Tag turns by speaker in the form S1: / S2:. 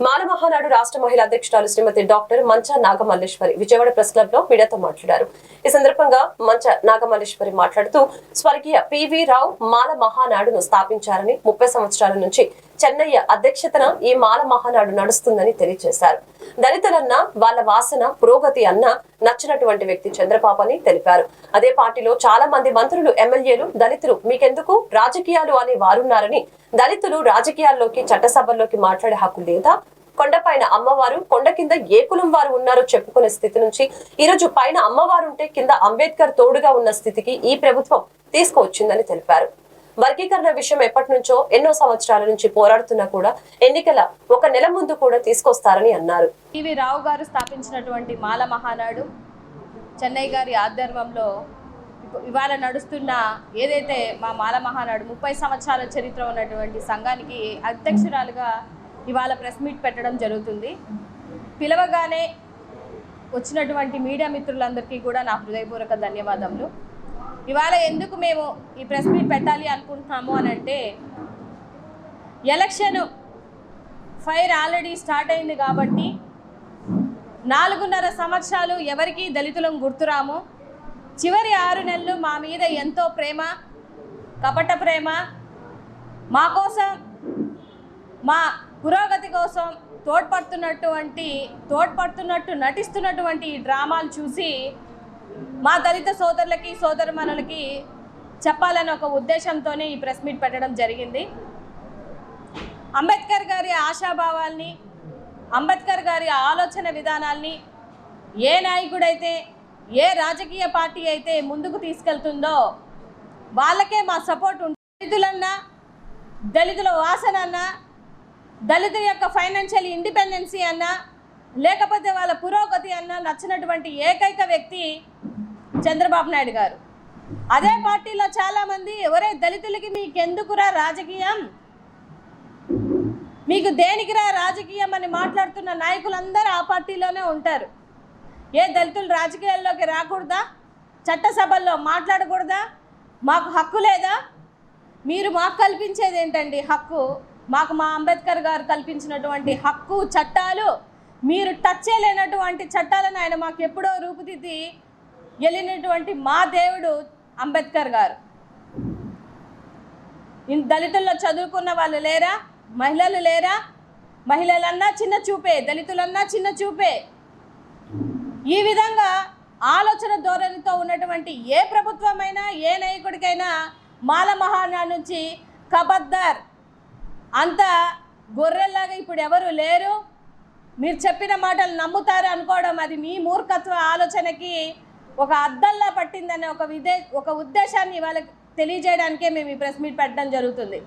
S1: మాల మహానాడు రాష్ట్ర మహిళా అధ్యక్షురాలు శ్రీమతి డాక్టర్ మంచా నాగమల్లేశ్వరి విజయవాడ ప్రెస్ క్లబ్లో మీడియాతో మాట్లాడారు. ఈ సందర్భంగా మంచ నాగమల్లేశ్వరి మాట్లాడుతూ స్వర్గీయ పివి రావు మాల మహానాడును స్థాపించారని ముప్పై సంవత్సరాల నుంచి చెన్నయ్య అధ్యక్షతన ఈ మాల మహానాడు నడుస్తుందని తెలియజేశారు. దళితులన్న వాళ్ళ వాసన పురోగతి అన్న నచ్చినటువంటి వ్యక్తి చంద్రబాబు అని తెలిపారు. అదే పార్టీలో చాలా మంది మంత్రులు ఎమ్మెల్యేలు దళితులు మీకెందుకు? రాజకీయాలు అనే వారున్నారని దళితులు రాజకీయాల్లోకి చట్టసభల్లోకి మాట్లాడే హక్కు లేదా? కొండపైన అమ్మవారు కొండ కింద ఏ కులం వారు ఉన్నారో చెప్పుకునే స్థితి నుంచి ఈ రోజు పైన అమ్మవారు ఉంటే కింద అంబేద్కర్ తోడుగా ఉన్న స్థితికి ఈ ప్రభుత్వం తీసుకువచ్చిందని తెలిపారు. వర్గీకరణ విషయం ఎప్పటి నుంచో ఎన్నో సంవత్సరాల నుంచి పోరాడుతున్నా కూడా ఎన్నికల ఒక నెల ముందు కూడా తీసుకొస్తారని అన్నారు.
S2: పివి రావు గారు స్థాపించినటువంటి మాల మహానాడు చెన్నై గారి ఆధ్వర్యంలో ఇవాళ నడుస్తున్న ఏదైతే మా మాల మహానాడు ముప్పై సంవత్సరాల చరిత్ర ఉన్నటువంటి సంఘానికి అధ్యక్షురాలుగా ఇవాళ ప్రెస్ మీట్ పెట్టడం జరుగుతుంది. పిలవగానే వచ్చినటువంటి మీడియా మిత్రులందరికీ కూడా నా హృదయపూర్వక ధన్యవాదములు. ఇవాళ ఎందుకు మేము ఈ ప్రెస్ మీట్ పెట్టాలి అనుకుంటున్నాము అని అంటే ఎలక్షన్ ఫైర్ ఆల్రెడీ స్టార్ట్ అయింది కాబట్టి నాలుగున్నర సంవత్సరాలు ఎవరికి దళితులం గుర్తురాము. చివరి ఆరు నెలలు మా మీద ఎంతో ప్రేమ కపట ప్రేమ. మా కోసం మా పురోగతి కోసం తోడ్పడుతున్నటువంటి తోడ్పడుతున్నట్టు నటిస్తున్నటువంటి ఈ డ్రామాలు చూసి మా దళిత సోదరులకి సోదరుమణులకి చెప్పాలని ఒక ఉద్దేశంతోనే ఈ ప్రెస్ మీట్ పెట్టడం జరిగింది. అంబేద్కర్ గారి ఆశాభావాల్ని అంబేద్కర్ గారి ఆలోచన విధానాల్ని ఏ నాయకుడైతే ఏ రాజకీయ పార్టీ అయితే ముందుకు తీసుకెళ్తుందో వాళ్ళకే మా సపోర్ట్ ఉంటుంది దళితులన్నా దళితుల వాసన అన్నా దళితుల యొక్క ఫైనాన్షియల్ ఇండిపెండెన్సీ అన్నా లేకపోతే వాళ్ళ పురోగతి అన్నా నచ్చినటువంటి ఏకైక వ్యక్తి చంద్రబాబు నాయుడు గారు. అదే పార్టీలో చాలామంది ఎవరే దళితులకి మీకెందుకురా రాజకీయం? మీకు దేనికిరా రాజకీయం అని మాట్లాడుతున్న నాయకులందరూ ఆ పార్టీలోనే ఉంటారు. ఏ దళితులు రాజకీయాల్లోకి రాకూడదా? చట్టసభల్లో మాట్లాడకూడదా? మాకు హక్కు లేదా? మీరు మాకు కల్పించేది ఏంటండి హక్కు? మాకు మా అంబేద్కర్ గారు కల్పించినటువంటి హక్కు చట్టాలు మీరు టచ్ చేయలేనటువంటి చట్టాలను ఆయన మాకు ఎప్పుడో రూపుదిద్ది వెళ్ళినటువంటి మా దేవుడు అంబేద్కర్ గారు. దళితుల్లో చదువుకున్న వాళ్ళు లేరా? మహిళలు లేరా? మహిళలన్నా చిన్న చూపే దళితులన్నా చిన్న చూపే. ఈ విధంగా ఆలోచన ధోరణితో ఉన్నటువంటి ఏ ప్రభుత్వమైనా ఏ నాయకుడికైనా మాల మహానా నుంచి కబద్దర్ అంత గొర్రెల్లాగా ఇప్పుడు ఎవరు లేరు? మీరు చెప్పిన మాటలు నమ్ముతారు అనుకోవడం అది మీ మూర్ఖత్వ ఆలోచనకి ఒక అద్దంలా పట్టిందనే ఒక విదే ఒక ఉద్దేశాన్ని వాళ్ళకి తెలియజేయడానికే మేము ఈ ప్రెస్ మీట్ పెట్టడం జరుగుతుంది.